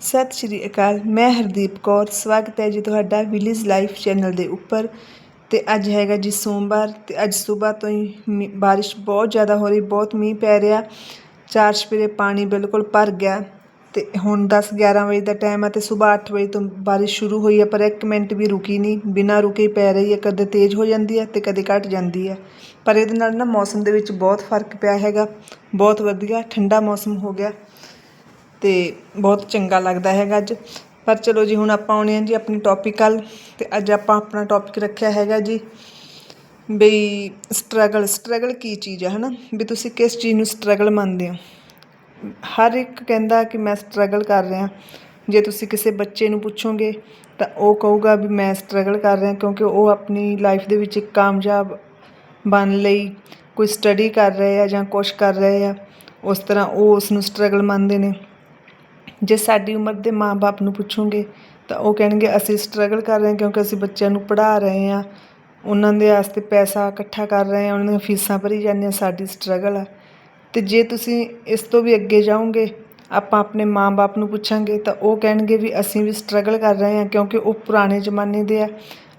ਸਤਿ ਸ਼੍ਰੀ ਅਕਾਲ, ਮੈਂ ਹਰਦੀਪ ਕੌਰ। ਸਵਾਗਤ ਹੈ ਜੀ ਤੁਹਾਡਾ ਵਿਲੇਜ ਲਾਈਫ ਚੈਨਲ ਦੇ ਉੱਪਰ। ਤੇ ਅੱਜ ਹੈਗਾ ਜੀ ਸੋਮਵਾਰ ਤੇ ਅੱਜ ਸਵੇਰ ਤੋਂ ਹੀ ਮੀ- ਬਾਰਿਸ਼ ਬਹੁਤ ਜ਼ਿਆਦਾ ਹੋ ਰਹੀ, ਬਹੁਤ ਮੀਂਹ ਪੈ ਰਿਹਾ। ਚਾਰ ਛਪੇਰੇ ਪਾਣੀ ਬਿਲਕੁਲ ਭਰ ਗਿਆ। ਤੇ ਹੁਣ 10 11 ਵਜੇ ਦਾ ਟਾਈਮ ਹੈ ਤੇ ਸਵੇਰ 8 ਵਜੇ ਤੋਂ ਬਾਰਿਸ਼ ਸ਼ੁਰੂ ਹੋਈ ਹੈ ਪਰ ਇੱਕ ਮਿੰਟ ਵੀ ਰੁਕੀ ਨਹੀਂ। ਬਿਨਾਂ ਰੁਕੇ ਹੀ ਪੈ ਰਹੀ ਹੈ ਕਦੇ ਤੇਜ਼ ਹੋ ਜਾਂਦੀ ਹੈ ਤੇ ਕਦੇ ਘਟ ਜਾਂਦੀ ਹੈ ਪਰ ਇਹਦੇ ਨਾਲ ਨਾ ਮੌਸਮ ਦੇ ਵਿੱਚ ਬਹੁਤ ਫ਼ਰਕ ਪਿਆ ਹੈਗਾ। ਬਹੁਤ ਵਧੀਆ, ਠੰਡਾ ਮੌਸਮ ਹੋ ਗਿਆ। ਤੇ ਬਹੁਤ ਚੰਗਾ ਲੱਗਦਾ ਹੈਗਾ ਅੱਜ। ਪਰ ਚਲੋ ਜੀ, ਹੁਣ ਆਪਾਂ ਆਉਣੇ ਆ ਜੀ ਆਪਣੀ ਟੌਪਿਕ ਵੱਲ ਤੇ ਅੱਜ ਆਪਾਂ ਆਪਣਾ ਟੌਪਿਕ ਰੱਖਿਆ ਹੈਗਾ ਜੀ ਬਈ ਸਟਰਗਲ ਸਟਰਗਲ ਕੀ ਚੀਜ਼ ਹੈ ਹਨਾ? ਵੀ ਤੁਸੀਂ ਕਿਸ ਚੀਜ਼ ਨੂੰ ਸਟਰਗਲ ਮੰਨਦੇ ਹੋ? ਹਰ ਇੱਕ ਕਹਿੰਦਾ ਕਿ ਮੈਂ ਸਟਰਗਲ ਕਰ ਰਿਹਾ। ਜੇ ਤੁਸੀਂ ਕਿਸੇ ਬੱਚੇ ਨੂੰ ਪੁੱਛੋਗੇ ਤਾਂ ਉਹ ਕਹੂਗਾ ਵੀ ਮੈਂ ਸਟਰਗਲ ਕਰ ਰਿਹਾ ਕਿਉਂਕਿ ਉਹ ਆਪਣੀ ਲਾਈਫ ਦੇ ਵਿੱਚ ਇੱਕ ਕਾਮਯਾਬ ਬਣ ਲਈ, ਕੋਈ ਸਟੱਡੀ ਕਰ ਰਹੇ ਆ ਜਾਂ ਕੁਛ ਕਰ ਰਹੇ ਆ, ਉਸ ਤਰ੍ਹਾਂ ਉਹ ਉਸ ਨੂੰ ਸਟਰਗਲ ਮੰਨਦੇ ਨੇ। ਜੇ ਸਾਡੀ ਉਮਰ ਦੇ ਮਾਂ-ਬਾਪ ਨੂੰ ਪੁੱਛੋਗੇ, ਤਾਂ ਉਹ ਕਹਿਣਗੇ, ਅਸੀਂ ਸਟਰਗਲ ਕਰ ਰਹੇ ਹਾਂ ਕਿਉਂਕਿ ਅਸੀਂ ਬੱਚਿਆਂ ਨੂੰ ਪੜ੍ਹਾ ਰਹੇ ਹਾਂ। ਉਹਨਾਂ ਦੇ ਵਾਸਤੇ ਪੈਸਾ ਇਕੱਠਾ ਕਰ ਰਹੇ ਹਾਂ, ਉਹਨਾਂ ਦੀਆਂ ਫੀਸਾਂ ਭਰੀ ਜਾਂਦੇ ਹਾਂ, ਸਾਡੀ ਸਟਰਗਲ ਆ। ਤੇ ਜੇ ਤੁਸੀਂ ਇਸ ਤੋਂ ਵੀ ਅੱਗੇ ਜਾਓਗੇ, ਆਪਾਂ ਆਪਣੇ ਮਾਂ-ਬਾਪ ਨੂੰ ਪੁੱਛਾਂਗੇ, ਤਾਂ ਉਹ ਕਹਿਣਗੇ ਵੀ, ਅਸੀਂ ਵੀ ਸਟਰਗਲ ਕਰ ਰਹੇ ਹਾਂ ਕਿਉਂਕਿ ਉਹ ਪੁਰਾਣੇ ਜ਼ਮਾਨੇ ਦੇ ਆ।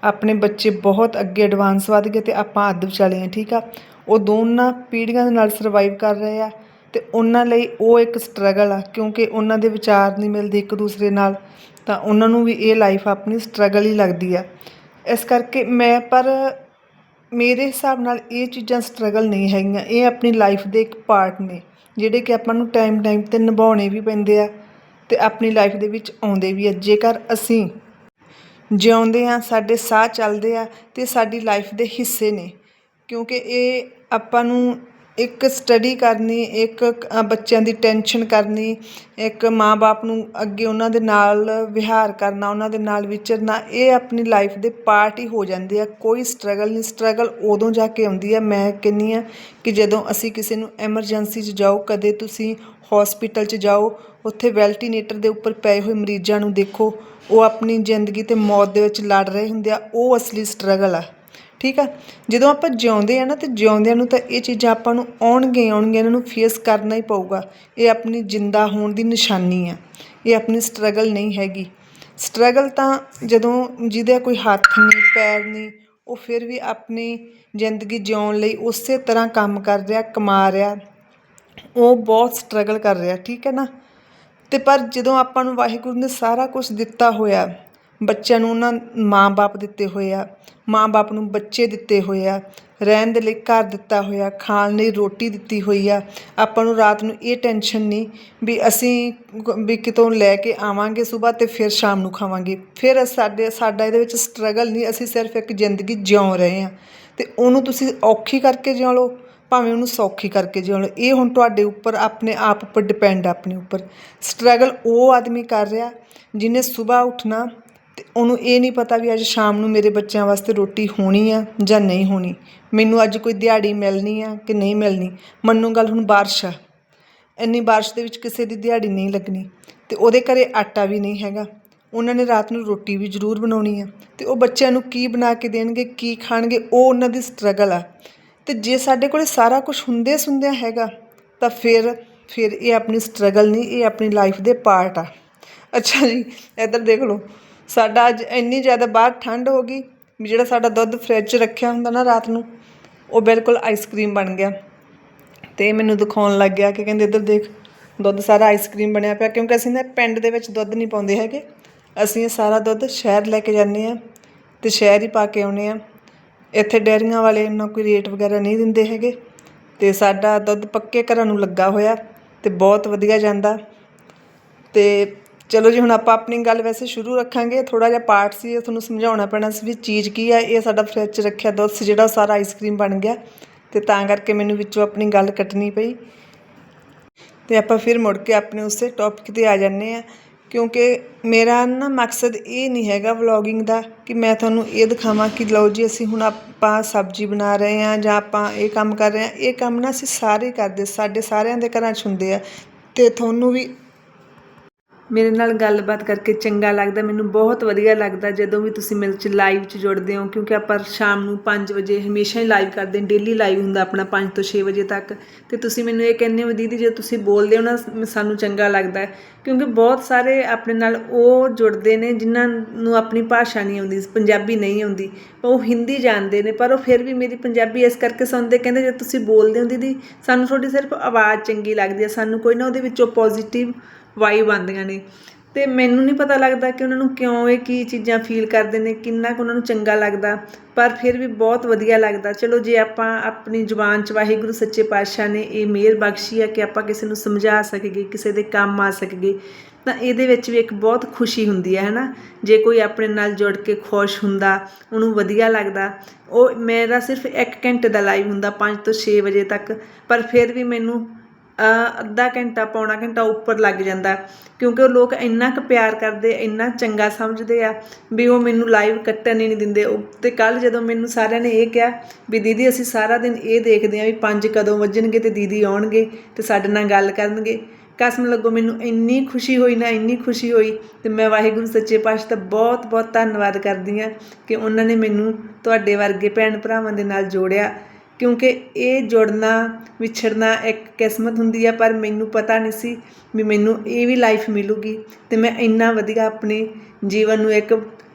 ਆਪਣੇ ਬੱਚੇ ਬਹੁਤ ਅੱਗੇ ਐਡਵਾਂਸ ਵੱਧ ਗਏ ਤੇ ਆਪਾਂ ਅੱਧ ਵਿਚਾਲੇ ਹਾਂ, ਠੀਕ ਆ? ਉਹ ਦੋਨਾਂ ਪੀੜ੍ਹੀਆਂ ਦੇ ਨਾਲ ਸਰਵਾਈਵ ਕਰ ਰਹੇ ਆ। ਅਤੇ ਉਹਨਾਂ ਲਈ ਉਹ ਇੱਕ ਸਟਰਗਲ ਆ, ਕਿਉਂਕਿ ਉਹਨਾਂ ਦੇ ਵਿਚਾਰ ਨਹੀਂ ਮਿਲਦੇ ਇੱਕ ਦੂਸਰੇ ਨਾਲ, ਤਾਂ ਉਹਨਾਂ ਨੂੰ ਵੀ ਇਹ ਲਾਈਫ ਆਪਣੀ ਸਟਰਗਲ ਹੀ ਲੱਗਦੀ ਆ। ਇਸ ਕਰਕੇ ਮੈਂ, ਪਰ ਮੇਰੇ ਹਿਸਾਬ ਨਾਲ ਇਹ ਚੀਜ਼ਾਂ ਸਟਰਗਲ ਨਹੀਂ ਹੈਗੀਆਂ, ਇਹ ਆਪਣੀ ਲਾਈਫ ਦੇ ਇੱਕ ਪਾਰਟ ਨੇ, ਜਿਹੜੇ ਕਿ ਆਪਾਂ ਨੂੰ ਟਾਈਮ ਟਾਈਮ ਤੇ ਨਿਭਾਉਣੇ ਵੀ ਪੈਂਦੇ ਆ ਤੇ ਆਪਣੀ ਲਾਈਫ ਦੇ ਵਿੱਚ ਆਉਂਦੇ ਵੀ ਆ। ਜੇਕਰ ਅਸੀਂ ਜਿਉਂਦੇ ਆ, ਸਾਡੇ ਸਾਹ ਚੱਲਦੇ ਆ ਤੇ ਸਾਡੀ ਲਾਈਫ ਦੇ ਹਿੱਸੇ ਨੇ, ਕਿਉਂਕਿ ਇਹ ਆਪਾਂ ਨੂੰ ਇੱਕ ਸਟੱਡੀ ਕਰਨੀ, ਇੱਕ ਬੱਚਿਆਂ ਦੀ ਟੈਨਸ਼ਨ ਕਰਨੀ, ਇੱਕ ਮਾਂ-ਬਾਪ ਨੂੰ ਅੱਗੇ ਉਹਨਾਂ ਦੇ ਨਾਲ ਵਿਹਾਰ ਕਰਨਾ, ਉਹਨਾਂ ਦੇ ਨਾਲ ਵਿਚਰਨਾ, ਇਹ ਆਪਣੀ ਲਾਈਫ ਦੇ ਪਾਰਟ ਹੀ ਹੋ ਜਾਂਦੇ ਆ। ਕੋਈ ਸਟਰਗਲ ਨਹੀਂ। ਸਟਰਗਲ ਉਦੋਂ ਜਾ ਕੇ ਆਉਂਦੀ ਆ। ਮੈਂ ਕਹਿੰਦੀ ਆ ਕਿ ਜਦੋਂ ਅਸੀਂ ਕਿਸੇ ਨੂੰ ਐਮਰਜੈਂਸੀ 'ਚ ਜਾਓ, ਕਦੇ ਤੁਸੀਂ ਹਸਪੀਟਲ 'ਚ ਜਾਓ, ਉੱਥੇ ਵੈਲਟੀਨੇਟਰ ਦੇ ਉੱਪਰ ਪਏ ਹੋਏ ਮਰੀਜ਼ਾਂ ਨੂੰ ਦੇਖੋ, ਉਹ ਆਪਣੀ ਜ਼ਿੰਦਗੀ ਤੇ ਮੌਤ ਦੇ ਵਿੱਚ ਲੜ ਰਹੇ ਹੁੰਦੇ ਆ। ਉਹ ਅਸਲੀ ਸਟਰਗਲ ਆ। ਠੀਕ ਆ? ਜਦੋਂ ਆਪਾਂ ਜਿਉਂਦੇ ਆ ਨਾ, ਤੇ ਜਿਉਂਦਿਆਂ ਨੂੰ ਤਾਂ ਇਹ ਚੀਜ਼ਾਂ ਆਪਾਂ ਨੂੰ ਆਉਣਗੇ ਆਉਣਗੇ ਇਹਨਾਂ ਨੂੰ ਫੇਸ ਕਰਨਾ ਹੀ ਪਊਗਾ। ਇਹ ਆਪਣੀ ਜ਼ਿੰਦਾ ਹੋਣ ਦੀ ਨਿਸ਼ਾਨੀ ਆ। ਇਹ ਆਪਣੀ ਸਟਰਗਲ ਨਹੀਂ ਹੈਗੀ। ਸਟਰਗਲ ਤਾਂ ਜਦੋਂ ਜਿਹਦੇ ਕੋਈ ਹੱਥ ਨਹੀਂ, ਪੈਰ ਨਹੀਂ, ਉਹ ਫਿਰ ਵੀ ਆਪਣੀ ਜ਼ਿੰਦਗੀ ਜਿਉਣ ਲਈ ਉਸੇ ਤਰ੍ਹਾਂ ਕੰਮ ਕਰ ਰਿਹਾ, ਕਮਾ ਰਿਹਾ। ਉਹ ਬਹੁਤ ਸਟਰਗਲ ਕਰ ਰਿਹਾ, ਠੀਕ ਹੈ ਨਾ? ਤੇ ਪਰ ਜਦੋਂ ਆਪਾਂ ਨੂੰ ਵਾਹਿਗੁਰੂ ਨੇ ਸਾਰਾ ਕੁਝ ਦਿੱਤਾ ਹੋਇਆ ਬੱਚਿਆਂ ਨੂੰ ਉਹਨਾਂ ਮਾਂ-ਬਾਪ ਦਿੱਤੇ ਹੋਏ ਆ, ਮਾਂ-ਬਾਪ ਨੂੰ ਬੱਚੇ ਦਿੱਤੇ ਹੋਏ ਆ, ਰਹਿਣ ਦੇ ਲਈ ਘਰ ਦਿੱਤਾ ਹੋਇਆ, ਖਾਣ ਲਈ ਰੋਟੀ ਦਿੱਤੀ ਹੋਈ ਆ। ਆਪਾਂ ਨੂੰ ਰਾਤ ਨੂੰ ਇਹ ਟੈਨਸ਼ਨ ਨਹੀਂ ਵੀ ਅਸੀਂ ਵੀ ਕਿਤੋਂ ਲੈ ਕੇ ਆਵਾਂਗੇ ਸਵੇਰ ਤੇ ਫਿਰ ਸ਼ਾਮ ਨੂੰ ਖਾਵਾਂਗੇ। ਫਿਰ ਸਾਡੇ, ਸਾਡਾ ਇਹਦੇ ਵਿੱਚ ਸਟਰਗਲ ਨਹੀਂ, ਅਸੀਂ ਸਿਰਫ ਇੱਕ ਜ਼ਿੰਦਗੀ ਜਿਉਂ ਰਹੇ ਆ। ਤੇ ਉਹਨੂੰ ਤੁਸੀਂ ਔਖੀ ਕਰਕੇ ਜਿਉ ਲਓ, ਭਾਵੇਂ ਉਹਨੂੰ ਸੌਖੀ ਕਰਕੇ ਜਿਉਣ ਇਹ ਹੁਣ ਤੁਹਾਡੇ ਉੱਪਰ, ਆਪਣੇ ਆਪ ਉੱਪਰ ਡਿਪੈਂਡ ਆਪਣੇ ਉੱਪਰ। ਸਟਰਗਲ ਉਹ ਆਦਮੀ ਕਰ ਰਿਹਾ, ਜਿਹਨੇ ਸਵੇਰ ਉੱਠਣਾ ਉਹਨੂੰ ਇਹ ਨਹੀਂ ਪਤਾ ਵੀ ਅੱਜ ਸ਼ਾਮ ਨੂੰ ਮੇਰੇ ਬੱਚਿਆਂ ਵਾਸਤੇ ਰੋਟੀ ਹੋਣੀ ਆ ਜਾਂ ਨਹੀਂ ਹੋਣੀ। ਮੈਨੂੰ ਅੱਜ ਕੋਈ ਦਿਹਾੜੀ ਮਿਲਣੀ ਆ ਕਿ ਨਹੀਂ ਮਿਲਣੀ? ਮੰਨੋ ਗੱਲ ਹੁਣ ਬਾਰਿਸ਼ ਆ। ਇੰਨੀ ਬਾਰਿਸ਼ ਦੇ ਵਿੱਚ ਕਿਸੇ ਦੀ ਦਿਹਾੜੀ ਨਹੀਂ ਲੱਗਣੀ ਤੇ ਉਹਦੇ ਘਰੇ ਆਟਾ ਵੀ ਨਹੀਂ ਹੈਗਾ। ਉਹਨਾਂ ਨੇ ਰਾਤ ਨੂੰ ਰੋਟੀ ਵੀ ਜ਼ਰੂਰ ਬਣਾਉਣੀ ਆ ਤੇ ਉਹ ਬੱਚਿਆਂ ਨੂੰ ਕੀ ਬਣਾ ਕੇ ਦੇਣਗੇ, ਕੀ ਖਾਣਗੇ, ਉਹ ਉਹਨਾਂ ਦੀ ਸਟਰਗਲ ਆ। ਤੇ ਜੇ ਸਾਡੇ ਕੋਲੇ ਸਾਰਾ ਕੁਝ ਹੁੰਦੇ ਸੁੰਦਿਆਂ ਹੈਗਾ, ਤਾਂ ਫਿਰ ਫਿਰ ਇਹ ਆਪਣੀ ਸਟਰਗਲ ਨਹੀਂ, ਇਹ ਆਪਣੀ ਲਾਈਫ ਦੇ ਪਾਰਟ ਆ। ਅੱਛਾ ਜੀ, ਇੱਧਰ ਦੇਖ ਲਓ। ਸਾਡਾ ਅੱਜ ਇੰਨੀ ਜ਼ਿਆਦਾ ਬਾਹਰ ਠੰਡ ਹੋ ਗਈ ਵੀ ਜਿਹੜਾ ਸਾਡਾ ਦੁੱਧ ਫਰਿੱਜ 'ਚ ਰੱਖਿਆ ਹੁੰਦਾ ਨਾ ਰਾਤ ਨੂੰ, ਉਹ ਬਿਲਕੁਲ ਆਈਸਕ੍ਰੀਮ ਬਣ ਗਿਆ। ਤੇ ਮੈਨੂੰ ਦਿਖਾਉਣ ਲੱਗ ਗਿਆ ਕਿ ਕਹਿੰਦੇ ਇੱਧਰ ਦੇਖ, ਦੁੱਧ ਸਾਰਾ ਆਈਸਕ੍ਰੀਮ ਬਣਿਆ ਪਿਆ, ਕਿਉਂਕਿ ਅਸੀਂ ਨਾ ਪਿੰਡ ਦੇ ਵਿੱਚ ਦੁੱਧ ਨਹੀਂ ਪਾਉਂਦੇ ਹੈਗੇ। ਅਸੀਂ ਇਹ ਸਾਰਾ ਦੁੱਧ ਸ਼ਹਿਰ ਲੈ ਕੇ ਜਾਂਦੇ ਆ ਤੇ ਸ਼ਹਿਰ ਹੀ ਪਾ ਕੇ ਆਉਨੇ ਆ ਇੱਥੇ ਡੈਰੀਆਂ ਵਾਲੇ ਇੰਨਾ ਕੋਈ ਰੇਟ ਵਗੈਰਾ ਨਹੀਂ ਦਿੰਦੇ ਹੈਗੇ। ਤੇ ਸਾਡਾ ਦੁੱਧ ਪੱਕੇ ਘਰਾਂ ਨੂੰ ਲੱਗਾ ਹੋਇਆ ਤੇ ਬਹੁਤ ਵਧੀਆ ਜਾਂਦਾ। ਤੇ ਚਲੋ ਜੀ, ਹੁਣ ਆਪਾਂ ਆਪਣੀ ਗੱਲ ਵੈਸੇ ਸ਼ੁਰੂ ਰੱਖਾਂਗੇ। ਥੋੜਾ ਜਿਹਾ ਪਾਰਟ ਸੀ, ਇਹ ਤੁਹਾਨੂੰ ਸਮਝਾਉਣਾ ਪੈਣਾ ਸੀ ਵੀ ਚੀਜ਼ ਕੀ ਆ, ਇਹ ਸਾਡਾ ਫਰਿੱਜ 'ਚ ਰੱਖਿਆ ਦੁੱਧ ਸੀ, ਜਿਹੜਾ ਉਹ ਸਾਰਾ ਆਈਸਕ੍ਰੀਮ ਬਣ ਗਿਆ। ਤੇ ਤਾਂ ਕਰਕੇ ਮੈਨੂੰ ਵਿੱਚੋਂ ਆਪਣੀ ਗੱਲ ਕੱਟਣੀ ਪਈ। ਤੇ ਆਪਾਂ ਫਿਰ ਮੁੜ ਕੇ ਆਪਣੇ ਉਸੇ ਟੌਪਿਕ ਤੇ ਆ ਜਾਂਦੇ ਆ ਕਿਉਂਕਿ ਮੇਰਾ ਨਾ ਮਕਸਦ ਇਹ ਨਹੀਂ ਹੈਗਾ ਵਲੌਗਿੰਗ ਦਾ ਕਿ ਮੈਂ ਤੁਹਾਨੂੰ ਇਹ ਦਿਖਾਵਾਂ ਕਿ ਲਓ ਜੀ, ਅਸੀਂ ਹੁਣ ਆਪਾਂ ਸਬਜ਼ੀ ਬਣਾ ਰਹੇ ਆ ਜਾਂ ਆਪਾਂ ਇਹ ਕੰਮ ਕਰ ਰਹੇ ਆ ਇਹ ਕੰਮ ਨਾ ਅਸੀਂ ਸਾਰੇ ਕਰਦੇ, ਸਾਡੇ ਸਾਰਿਆਂ ਦੇ ਘਰਾਂ 'ਚ ਹੁੰਦੇ ਆ। ਤੇ ਤੁਹਾਨੂੰ ਵੀ ਮੇਰੇ ਨਾਲ ਗੱਲਬਾਤ ਕਰਕੇ ਚੰਗਾ ਲੱਗਦਾ, ਮੈਨੂੰ ਬਹੁਤ ਵਧੀਆ ਲੱਗਦਾ ਜਦੋਂ ਵੀ ਤੁਸੀਂ ਮੇਰੇ 'ਚ ਲਾਈਵ 'ਚ ਜੁੜਦੇ ਹੋ, ਕਿਉਂਕਿ ਆਪਾਂ ਸ਼ਾਮ ਨੂੰ 5 ਵਜੇ ਹਮੇਸ਼ਾ ਹੀ ਲਾਈਵ ਕਰਦੇ ਹਾਂ ਡੇਲੀ ਲਾਈਵ ਹੁੰਦਾ ਆਪਣਾ 5 ਤੋਂ 6 ਵਜੇ ਤੱਕ। ਤੇ ਤੁਸੀਂ ਮੈਨੂੰ ਇਹ ਕਹਿੰਦੇ ਹੋ, ਦੀਦੀ ਜੇ ਤੁਸੀਂ ਬੋਲਦੇ ਹੋ ਨਾ ਸਾਨੂੰ ਚੰਗਾ ਲੱਗਦਾ ਕਿਉਂਕਿ ਬਹੁਤ ਸਾਰੇ ਆਪਣੇ ਨਾਲ ਉਹ ਜੁੜਦੇ ਨੇ ਜਿਨ੍ਹਾਂ ਨੂੰ ਆਪਣੀ ਭਾਸ਼ਾ ਨਹੀਂ ਆਉਂਦੀ, ਪੰਜਾਬੀ ਨਹੀਂ ਆਉਂਦੀ। ਉਹ ਹਿੰਦੀ ਜਾਣਦੇ ਨੇ, ਪਰ ਉਹ ਫਿਰ ਵੀ ਮੇਰੀ ਪੰਜਾਬੀ ਇਸ ਕਰਕੇ ਸੁਣਦੇ, ਕਹਿੰਦੇ ਜੇ ਤੁਸੀਂ ਬੋਲਦੇ ਹੋ, ਦੀਦੀ, ਸਾਨੂੰ ਤੁਹਾਡੀ ਸਿਰਫ ਆਵਾਜ਼ ਚੰਗੀ ਲੱਗਦੀ ਹੈ, ਸਾਨੂੰ ਕੋਈ ਨਾ ਉਹਦੇ ਵਿੱਚੋਂ ਪੋਜ਼ਿਟਿਵ ਵਾਈਬ ਆਉਂਦੀਆਂ ਨੇ। ਤੇ ਮੈਨੂੰ ਨਹੀਂ ਪਤਾ ਲੱਗਦਾ ਕਿ ਉਹਨਾਂ ਨੂੰ ਕਿਉਂ ਇਹ ਕੀ ਚੀਜ਼ਾਂ ਫੀਲ ਕਰਦੇ ਨੇ, ਕਿੰਨਾ ਕੁ ਉਹਨਾਂ ਨੂੰ ਚੰਗਾ ਲੱਗਦਾ, ਪਰ ਫਿਰ ਵੀ ਬਹੁਤ ਵਧੀਆ ਲੱਗਦਾ। ਚਲੋ ਜੇ ਆਪਾਂ ਆਪਣੀ ਜ਼ੁਬਾਨ 'ਚ ਵਾਹਿਗੁਰੂ ਸੱਚੇ ਪਾਤਸ਼ਾਹ ਨੇ ਇਹ ਮਿਹਰ ਬਖਸ਼ੀ ਹੈ ਕਿ ਆਪਾਂ ਕਿਸੇ ਨੂੰ ਸਮਝਾ ਸਕੀਏ, ਕਿਸੇ ਦੇ ਕੰਮ ਆ ਸਕੀਏ, ਤਾਂ ਇਹਦੇ ਵਿੱਚ ਵੀ ਇੱਕ ਬਹੁਤ ਖੁਸ਼ੀ ਹੁੰਦੀ ਹੈ, ਹੈਨਾ? ਜੇ ਕੋਈ ਆਪਣੇ ਨਾਲ ਜੁੜ ਕੇ ਖੁਸ਼ ਹੁੰਦਾ, ਉਹਨੂੰ ਵਧੀਆ ਲੱਗਦਾ। ਉਹ, ਮੇਰਾ ਸਿਰਫ 1 ਘੰਟੇ ਦਾ ਲਾਈਵ ਹੁੰਦਾ 5 ਤੋਂ 6 ਵਜੇ ਤੱਕ। ਪਰ ਫਿਰ ਵੀ ਮੈਨੂੰ ਅੱਧਾ ਘੰਟਾ ਪੌਣਾ ਘੰਟਾ ਉੱਪਰ ਲੱਗ ਜਾਂਦਾ ਕਿਉਂਕਿ ਉਹ ਲੋਕ ਇੰਨਾ ਕੁ ਪਿਆਰ ਕਰਦੇ, ਇੰਨਾ ਚੰਗਾ ਸਮਝਦੇ ਆ ਵੀ ਉਹ ਮੈਨੂੰ ਲਾਈਵ ਕੱਟਣ ਹੀ ਨਹੀਂ ਦਿੰਦੇ। ਉਹ ਤੇ ਕੱਲ ਜਦੋਂ ਮੈਨੂੰ ਸਾਰਿਆਂ ਨੇ ਇਹ ਕਿਹਾ ਵੀ ਦੀਦੀ ਅਸੀਂ ਸਾਰਾ ਦਿਨ ਇਹ ਦੇਖਦੇ ਆ ਵੀ ਪੰਜ ਕਦੋਂ ਵੱਜਣਗੇ ਤੇ ਦੀਦੀ ਆਉਣਗੇ ਤੇ ਸਾਡੇ ਨਾਲ ਗੱਲ ਕਰਨਗੇ। ਕਸਮ ਲੱਗੋ ਮੈਨੂੰ ਇੰਨੀ ਖੁਸ਼ੀ ਹੋਈ ਨਾ, ਇੰਨੀ ਖੁਸ਼ੀ ਹੋਈ ਤੇ ਮੈਂ ਵਾਹਿਗੁਰੂ ਸੱਚੇ ਪਾਤਸ਼ਾਹ ਦਾ ਬਹੁਤ ਬਹੁਤ ਧੰਨਵਾਦ ਕਰਦੀ ਆ ਕਿ ਉਹਨਾਂ ਨੇ ਮੈਨੂੰ ਤੁਹਾਡੇ ਵਰਗੇ ਭੈਣ ਭਰਾਵਾਂ ਦੇ ਨਾਲ ਜੋੜਿਆ। ਕਿਉਂਕਿ ਇਹ ਜੁੜਨਾ, ਵਿਛੜਨਾ ਇੱਕ ਕਿਸਮਤ ਹੁੰਦੀ ਆ, ਪਰ ਮੈਨੂੰ ਪਤਾ ਨਹੀਂ ਸੀ ਵੀ ਮੈਨੂੰ ਇਹ ਵੀ ਲਾਈਫ ਮਿਲੂਗੀ ਅਤੇ ਮੈਂ ਇੰਨਾ ਵਧੀਆ ਆਪਣੇ ਜੀਵਨ ਨੂੰ ਇੱਕ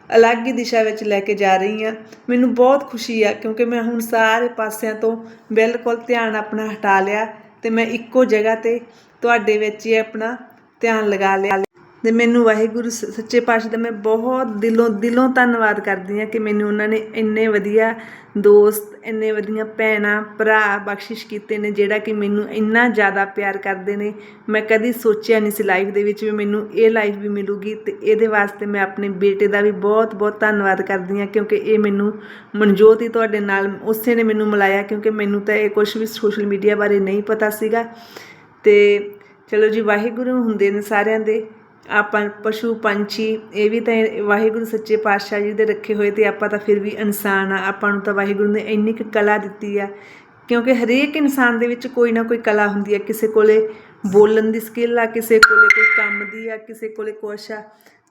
ਅਲੱਗ ਹੀ ਦਿਸ਼ਾ ਵਿੱਚ ਲੈ ਕੇ ਜਾ ਰਹੀ ਹਾਂ ਮੈਨੂੰ ਬਹੁਤ ਖੁਸ਼ੀ ਆ ਕਿਉਂਕਿ ਮੈਂ ਹੁਣ ਸਾਰੇ ਪਾਸਿਆਂ ਤੋਂ ਬਿਲਕੁਲ ਧਿਆਨ ਆਪਣਾ ਹਟਾ ਲਿਆ ਅਤੇ ਮੈਂ ਇੱਕੋ ਜਗ੍ਹਾ ਤੇ ਤੁਹਾਡੇ ਵਿੱਚ ਹੀ ਆਪਣਾ ਧਿਆਨ ਲਗਾ ਲਿਆ। ਤੇ ਮੈਨੂੰ ਵਾਹਿਗੁਰੂ ਸ- ਸੱਚੇ ਪਾਤਸ਼ਾਹ ਦਾ ਮੈਂ ਬਹੁਤ ਦਿਲੋਂ ਦਿਲੋਂ ਧੰਨਵਾਦ ਕਰਦੀ ਹਾਂ ਕਿ ਮੈਨੂੰ ਉਹਨਾਂ ਨੇ ਇੰਨੇ ਵਧੀਆ ਦੋਸਤ, ਇੰਨੇ ਵਧੀਆ ਭੈਣਾਂ, ਭਰਾ ਬਖਸ਼ਿਸ਼ ਕੀਤੇ ਨੇ, ਜਿਹੜਾ ਕਿ ਮੈਨੂੰ ਇੰਨਾ ਜ਼ਿਆਦਾ ਪਿਆਰ ਕਰਦੇ ਨੇ। ਮੈਂ ਕਦੀ ਸੋਚਿਆ ਨਹੀਂ ਸੀ ਲਾਈਫ ਦੇ ਵਿੱਚ ਵੀ ਮੈਨੂੰ ਇਹ ਲਾਈਫ ਵੀ ਮਿਲੂਗੀ ਤੇ ਇਹਦੇ ਵਾਸਤੇ ਮੈਂ ਆਪਣੇ ਬੇਟੇ ਦਾ ਵੀ ਬਹੁਤ ਬਹੁਤ ਧੰਨਵਾਦ ਕਰਦੀ ਹਾਂ, ਕਿਉਂਕਿ ਇਹ ਮੈਨੂੰ ਮਨਜੋਤ ਹੀ ਤੁਹਾਡੇ ਨਾਲ, ਉਸੇ ਨੇ ਮੈਨੂੰ ਮਿਲਾਇਆ, ਕਿਉਂਕਿ ਮੈਨੂੰ ਤਾਂ ਇਹ ਕੁਝ ਵੀ ਸੋਸ਼ਲ ਮੀਡੀਆ ਬਾਰੇ ਨਹੀਂ ਪਤਾ ਸੀਗਾ। ਤੇ ਚਲੋ ਜੀ, ਵਾਹਿਗੁਰੂ ਹੁੰਦੇ ਨੇ ਸਾਰਿਆਂ ਦੇ। ਆਪਾਂ ਪਸ਼ੂ ਪੰਛੀ, ਇਹ ਵੀ ਤਾਂ ਵਾਹਿਗੁਰੂ ਸੱਚੇ ਪਾਤਸ਼ਾਹ ਜੀ ਦੇ ਰੱਖੇ ਹੋਏ ਤੇ ਆਪਾਂ ਤਾਂ ਫਿਰ ਵੀ ਇਨਸਾਨ ਆ। ਆਪਾਂ ਨੂੰ ਤਾਂ ਵਾਹਿਗੁਰੂ ਨੇ ਇੰਨੀ ਕੁ ਕਲਾ ਦਿੱਤੀ ਆ। ਕਿਉਂਕਿ ਹਰੇਕ ਇਨਸਾਨ ਦੇ ਵਿੱਚ ਕੋਈ ਨਾ ਕੋਈ ਕਲਾ ਹੁੰਦੀ ਹੈ ਕਿਸੇ ਕੋਲੇ ਬੋਲਣ ਦੀ ਸਕਿੱਲ ਆ, ਕਿਸੇ ਕੋਲੇ ਕੋਈ ਕੰਮ ਦੀ ਆ, ਕਿਸੇ ਕੋਲੇ ਕੁਛ ਆ।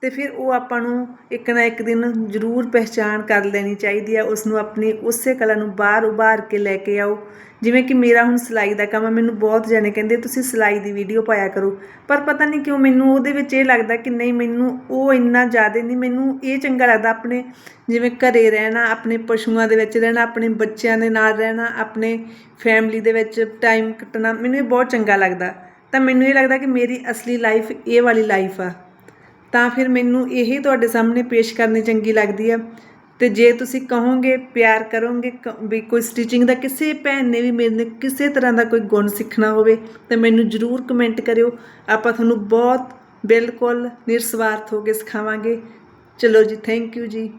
ਅਤੇ ਫਿਰ ਉਹ ਆਪਾਂ ਨੂੰ ਇੱਕ ਨਾ ਇੱਕ ਦਿਨ ਜ਼ਰੂਰ ਪਹਿਚਾਣ ਕਰ ਲੈਣੀ ਚਾਹੀਦੀ ਆ ਉਸ ਨੂੰ ਆਪਣੀ ਉਸੇ ਕਲਾ ਨੂੰ ਬਾਹਰ ਉਭਾਰ ਕੇ ਲੈ ਕੇ ਆਓ। ਜਿਵੇਂ ਕਿ ਮੇਰਾ ਹੁਣ ਸਿਲਾਈ ਦਾ ਕੰਮ ਆ, ਮੈਨੂੰ ਬਹੁਤ ਜਣੇ ਕਹਿੰਦੇ, ਤੁਸੀਂ ਸਿਲਾਈ ਦੀ ਵੀਡੀਓ ਪਾਇਆ ਕਰੋ। ਪਰ ਪਤਾ ਨਹੀਂ ਕਿਉਂ ਮੈਨੂੰ ਉਹਦੇ ਵਿੱਚ ਇਹ ਲੱਗਦਾ ਕਿ ਨਹੀਂ, ਮੈਨੂੰ ਉਹ ਇੰਨਾ ਜ਼ਿਆਦਾ ਨਹੀਂ, ਮੈਨੂੰ ਇਹ ਚੰਗਾ ਲੱਗਦਾ ਆਪਣੇ ਜਿਵੇਂ ਘਰੇ ਰਹਿਣਾ, ਆਪਣੇ ਪਸ਼ੂਆਂ ਦੇ ਵਿੱਚ ਰਹਿਣਾ, ਆਪਣੇ ਬੱਚਿਆਂ ਦੇ ਨਾਲ ਰਹਿਣਾ, ਆਪਣੇ ਫੈਮਿਲੀ ਦੇ ਵਿੱਚ ਟਾਈਮ ਕੱਟਣਾ, ਮੈਨੂੰ ਇਹ ਬਹੁਤ ਚੰਗਾ ਲੱਗਦਾ। ਤਾਂ ਮੈਨੂੰ ਇਹ ਲੱਗਦਾ ਕਿ ਮੇਰੀ ਅਸਲੀ ਲਾਈਫ ਇਹ ਵਾਲੀ ਲਾਈਫ ਆ। ਤਾਂ ਫਿਰ ਮੈਨੂੰ ਇਹੀ ਤੁਹਾਡੇ ਸਾਹਮਣੇ ਪੇਸ਼ ਕਰਨੀ ਚੰਗੀ ਲੱਗਦੀ ਆ। ਤੇ ਜੇ ਤੁਸੀਂ ਕਹੋਗੇ, ਪਿਆਰ ਕਰੋਗੇ, ਕ- ਵੀ ਕੋਈ ਸਟਿਚਿੰਗ ਦਾ ਕਿਸੇ ਭੈਣ ਨੇ ਵੀ ਮੇਰੇ ਨੇ ਕਿਸੇ ਤਰ੍ਹਾਂ ਦਾ ਕੋਈ ਗੁਣ ਸਿੱਖਣਾ ਹੋਵੇ, ਤਾਂ ਮੈਨੂੰ ਜਰੂਰ ਕਮੈਂਟ ਕਰਿਓ। ਆਪਾਂ ਤੁਹਾਨੂੰ ਬਹੁਤ ਬਿਲਕੁਲ ਨਿਰਸਵਾਰਥ ਹੋ ਕੇ ਸਿਖਾਵਾਂਗੇ। ਚਲੋ ਜੀ ਥੈਂਕ ਯੂ ਜੀ।